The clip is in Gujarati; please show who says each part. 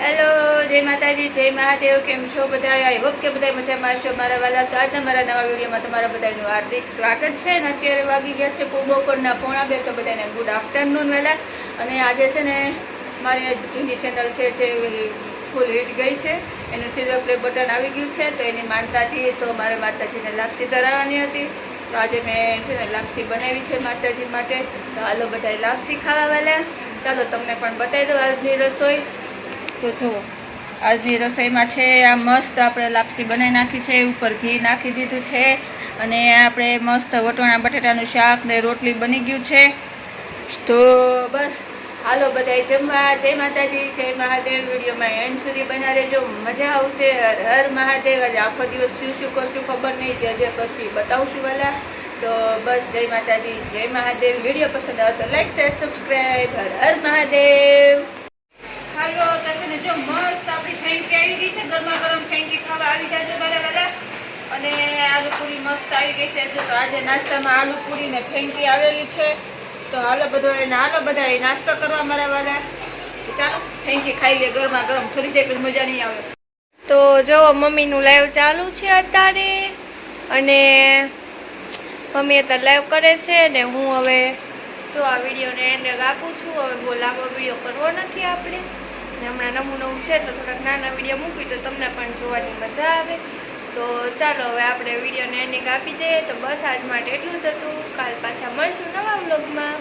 Speaker 1: હેલો જય માતાજી, જય મહાદેવ, કેમ છો બધા આઈ હોપ કે બધા મજામાં છો મારા વાલા. તો આજના મારા નવા વિડીયોમાં તમારા બધાનું હાર્દિક સ્વાગત છે અને અત્યારે વાગી ગયા છે પૂબો બપોરના પોણા બે, તો બધાને ગુડ આફ્ટરનૂન વહેલા અને આજે છે ને મારી જૂની ચેનલ છે જે ફૂલ હિટ ગઈ છે. એનું સિલ્વર પ્લે બટન આવી ગયું છે, તો એની માનતાથી તો મારે માતાજીને લાપસી ધરાવવાની હતી. તો આજે મેં છે ને લાપસી બનાવી છે માતાજી માટે. તો હાલો બધા લાપસી ખાવા વાલા. ચાલો તમને પણ બતાવી દઉં આજની રસોઈ. તો જો આજની રસોઈમાં છે, આ મસ્ત આપણે લાપસી બનાવી નાખી છે, ઉપર ઘી નાખી દીધું છે અને આપણે મસ્ત વટોણા બટેટાનું શાક ને રોટલી બની ગયું છે. તો બસ, હાલો બધાય જમવા. જય માતાજી, જય મહાદેવ. વિડીયોમાં એન્ડ સુધી બના રહેજો. મજા આવશે. હર હર મહાદેવ. આજે આખો દિવસ શું શું કરશું ખબર નહીં. જે જે કરશું બતાવશું વાલા તો બસ, જય માતાજી, જય મહાદેવ. વીડિયો પસંદ આવે તો like share subscribe Har Har Mahadev હાલો તો છે ને જો મસ્ત અને આલુ મસ્ત આવી ગઈ છે. તો આજે નાસ્તામાં આલુ ને ફેંકી આવેલી છે. તો હાલો બધો એને હાલો બધા એ નાસ્તો કરવા મારા વાળા. ચાલો ફેંકી ખાઈ લે ગરમા ગરમ થોડી જાય પણ મજા નહીં આવે.
Speaker 2: તો જો મમ્મીનું લાઈવ ચાલુ છે અત્યારે. અને મમ્મી અત્યારે લાઈવ કરે છે ને હું હવે જો આ વિડીયોને એન્ડ આપું છું. હવે બોલાવો વીડિયો કરવો નથી આપણે. ને હમણાં નવું નવું છે તો થોડાક નાના વીડિયો મૂકી તો તમને પણ જોવાની મજા આવે. તો ચાલો હવે આપણે વિડીયોને એન્ડિંગ આપી દઈએ. તો બસ આજ માટે એટલું જ હતું. કાલ પાછા મળશું નવા વ્લોગમાં